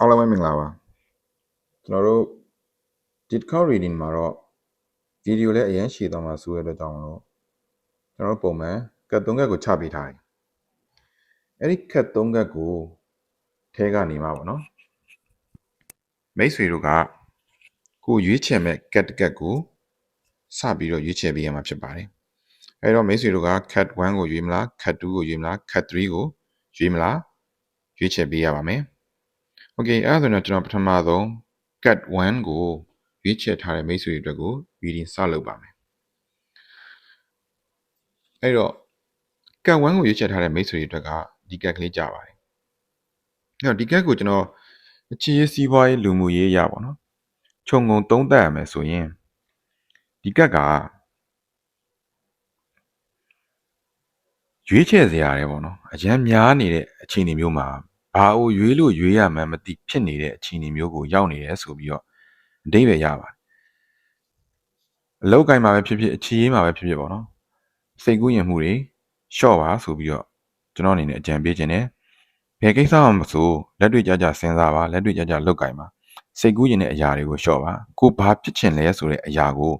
အားလုံးပဲမင်္ဂလာပါကျွန်တော်တို့ဒီတစ်ခေါက် reading မှာတော့ဗီဒီယိုလည်းအရင်ရှည်သွားမှာဆိုရတဲ့အတွက်ကြောင့်မလို့ကျွန်တော်တို့ပုံမှန်ကတ်၃ကတ်ကိုချပေးထားတယ်အဲ့ဒီကတ်၃ကတ်ကိုထဲကနေမှာပေါ့နော်မိတ်ဆွေတို့ကကိုရွေးချယ်မဲ့ကတ်တစ်ကတ်ကိုစပြီးတော့ရွေးချယ်ပေးရမှာဖြစ်ပါတယ်အဲ့တော့မိတ်ဆွေတို့က cat 1ကိုရွေးမလား cat 2ကိုရွေးမလား cat 3ကိုရွေးမလားရွေးချယ်ပေးရပါမယ် Okay အဲ့ဒါဆိုတော့ကျွန်တော်ပထမဆုံး cat 1ကိုရွေးချယ်ထားတဲ့မိတ်ဆွေတွေအတွက်ကို reading စလုပ်ပါမယ်အဲ့တော့ cat 1ကိုရွေးချယ်ထားတဲ့မိတ်ဆွေတွေအတွက်ကဒီ cat ကလေးကြပါတယ်အဲ့တော့ဒီ cat ကိုကျွန်တော်အခြေရေးစီးပွားရေးလူမှုရေးရပါတော့ခြုံငုံသုံးသပ်ရမယ်ဆိုရင်ဒီ cat ကရွေးချယ်စရာတယ်ပေါ့နော်အရန်များနေတဲ့အခြေအနေမျိုးမှာ ဘာအိုရွေးလို့ရွေးရမှန်းမသိဖြစ်နေတဲ့အခြေအနေမျိုးကိုရောက်နေတယ်ဆိုပြီးတော့အဓိပ္ပာယ်ရပါတယ်အလောက်ကင်မှာပဲဖြစ်ဖြစ်အခြေရေးမှာပဲဖြစ်ဖြစ်ပေါ့နော်စိတ်ကူးရင်မှုတွေရှော့ပါဆိုပြီးတော့ကျွန်တော်အနေနဲ့အကြံပေးခြင်းနဲ့ဘယ်ကိစ္စမှမဆိုလက်တွေ့ကြကြစဉ်းစားပါလက်တွေ့ကြကြလောက်ကင်ပါစိတ်ကူးရင်တဲ့အရာတွေကိုရှော့ပါကိုဘာဖြစ်ချင်လဲဆိုတဲ့အရာကို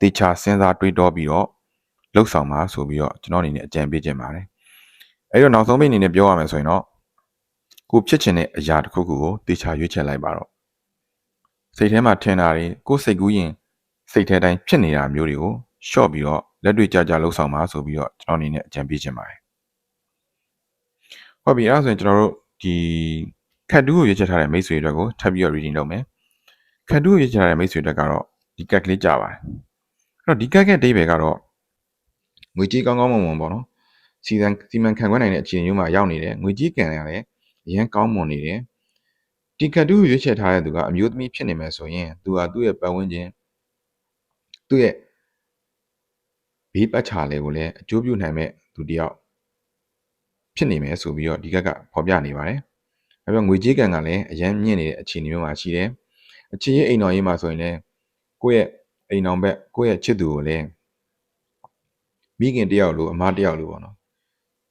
တေချာစဉ်းစားတွေးတောပြီးတော့လှုပ်ဆောင်ပါဆိုပြီးတော့ကျွန်တော်အနေနဲ့အကြံပေးခြင်းပါတယ်အဲ့တော့နောက်ဆုံးပိတ်အနေနဲ့ပြောရမယ်ဆိုရင်တော့ ကိုဖြစ်ချင်တဲ့အရာတစ်ခုခုကိုတေချာရွေးချယ်လိုက်ပါတော့စိတ်ထဲမှာထင်တာတွေကိုစိတ်ကူးရင်စိတ်ထဲတိုင်းဖြစ်နေတာမျိုးတွေကိုရှော့ပြီးတော့လက်တွေ့ကြကြလှုပ်ဆောင်ပါဆိုပြီးတော့ကျွန်တော်အနေနဲ့အကြံပေးခြင်းပါတယ်ဟုတ်ပြီအဲ့ဒါဆိုရင်ကျွန်တော်တို့ဒီခတ်တူးကိုရွေးချယ်ထားတဲ့မိတ်ဆွေတွေအတွက်ကိုထပ်ပြီးတော့ reading လုပ်မယ်ခတ်တူးကိုရွေးချယ်ထားတဲ့မိတ်ဆွေတွေအတွက်ကတော့ဒီကက်ကလေးကြပါတယ်အဲ့တော့ဒီကက်ရဲ့အဓိပ္ပာယ်ကတော့ငွေကြေးကောင်းကောင်းမွန်မွန်ပေါ့နော်စီစံစီမံခန့်ခွဲနိုင်တဲ့အခြေအနေမျိုးမှာရောက်နေတယ်ငွေကြေးကံရတယ် အရန်ကောင်းမွန်နေတယ်ဒီကတ်တူးရွေးချယ်ထားတဲ့သူကအမျိုးသမီးဖြစ်နေမယ်ဆိုရင်သူဟာသူ့ရဲ့ပတ်ဝန်းကျင်သူ့ရဲ့ဘေးပတ်ချာလေကိုလည်းအကျိုးပြုနိုင်မဲ့သူတယောက်ဖြစ်နေမယ်ဆိုပြီးတော့ဒီကက်ကဖော်ပြနေပါတယ်။အဲပြငွေကြေးကံကလည်းအရန်မြင့်နေတဲ့အခြေအနေမျိုးမှာရှိတယ်။အခြေရေးအိမ်တော်ရေးမှာဆိုရင်လည်းကိုယ့်ရဲ့အိမ်တော်ဘက်ကိုယ့်ရဲ့ချစ်သူကိုလည်းမိခင်တယောက်လိုအမတယောက်လိုပေါ့နော်။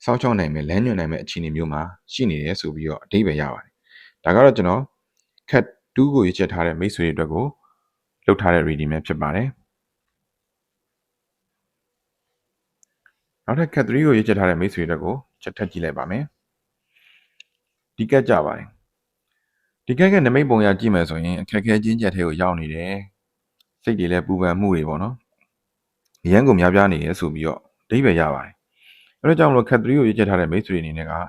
စောင့်ချောက်နိုင်မဲ့လမ်းညွှန်နိုင်မဲ့အခြေအနေမျိုးမှာရှိနေတယ်ဆိုပြီးတော့အတိပ္ပယ်ရပါတယ်။ဒါကတော့ကျွန်တော်ခက်တူးကိုရွေးချက်ထားတဲ့မိတ်ဆွေတွေအတွက်ကိုလုပ်ထားတဲ့ reading ပဲဖြစ်ပါတယ်။နောက်ထပ် cat 3ကိုရေးချက်ထားတဲ့မိတ်ဆွေတွေကိုချက်ထပ်ကြည့်လိုက်ပါမယ်ဒီကက်ကြပါတယ်ဒီကက်ကနမိတ်ပုံရကြည့်မယ်ဆိုရင်အခက်ခဲချင်းချက်ထဲကိုရောက်နေတယ်စိတ်တွေလည်းပူပန်မှုတွေပေါ့နော်ရန်ကုန်များပြားနေရဲဆိုပြီးတော့အဓိပ္ပာယ်ရပါတယ် အဲဒါကြောင့်မလို့ cat 3ကိုရေးချက်ထားတဲ့မိတ်ဆွေအနေနဲ့ကအ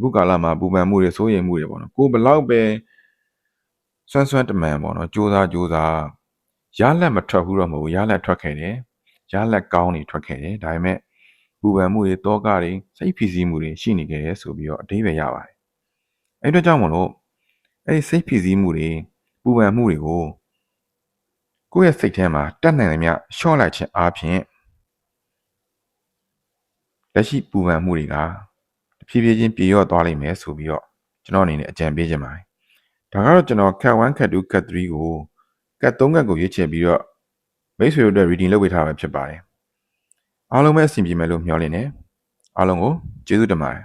ခုကာလမှာပူပန်မှုတွေစိုးရိမ်မှုတွေပေါ့နော်ကိုဘလောက်ပဲဆွမ်းဆွမ်းတမန်ပေါ့နော်ကြိုးစားကြိုးစားရလက်မထွက်ဘူးတော့မဟုတ်ဘူးရလက်ထွက်ခဲ့တယ်ရလက်ကောင်းနေထွက်ခဲ့တယ်ဒါပေမဲ့ပူပန်မှုတွေတောကတွေစိတ်ဖိစီးမှုတွေရှိနေကြတယ်ဆိုပြီးတော့အဓိပ္ပာယ်ရပါတယ်။အဲ့အတွက်ကြောင့်မလို့အဲ့ဒီစိတ်ဖိစီးမှုတွေပူပန်မှုတွေကိုကိုယ့်ရဲ့စိတ်ထဲမှာတတ်နိုင်သမျှရှော့လိုက်ခြင်းအပြင် လက်ရှိပူပန်မှုတွေကတဖြည်းဖြည်းချင်းပြေလျော့သွားလိမ့်မယ်ဆိုပြီးတော့ကျွန်တော်အနေနဲ့အကြံပေးခြင်းပါတယ်။ဒါကတော့ကျွန်တော် cat 1 cat 2 cat 3ကို cat 3 cat ကိုရွေးချယ်ပြီးတော့မိတ်ဆွေတို့အတွက် reading လုပ်ပေးထားတာဖြစ်ပါတယ်။အားလုံးပဲအဆင်ပြေမယ်လို့မျှော်လင့်နေအားလုံးကိုကျေးဇူးတင်ပါတယ်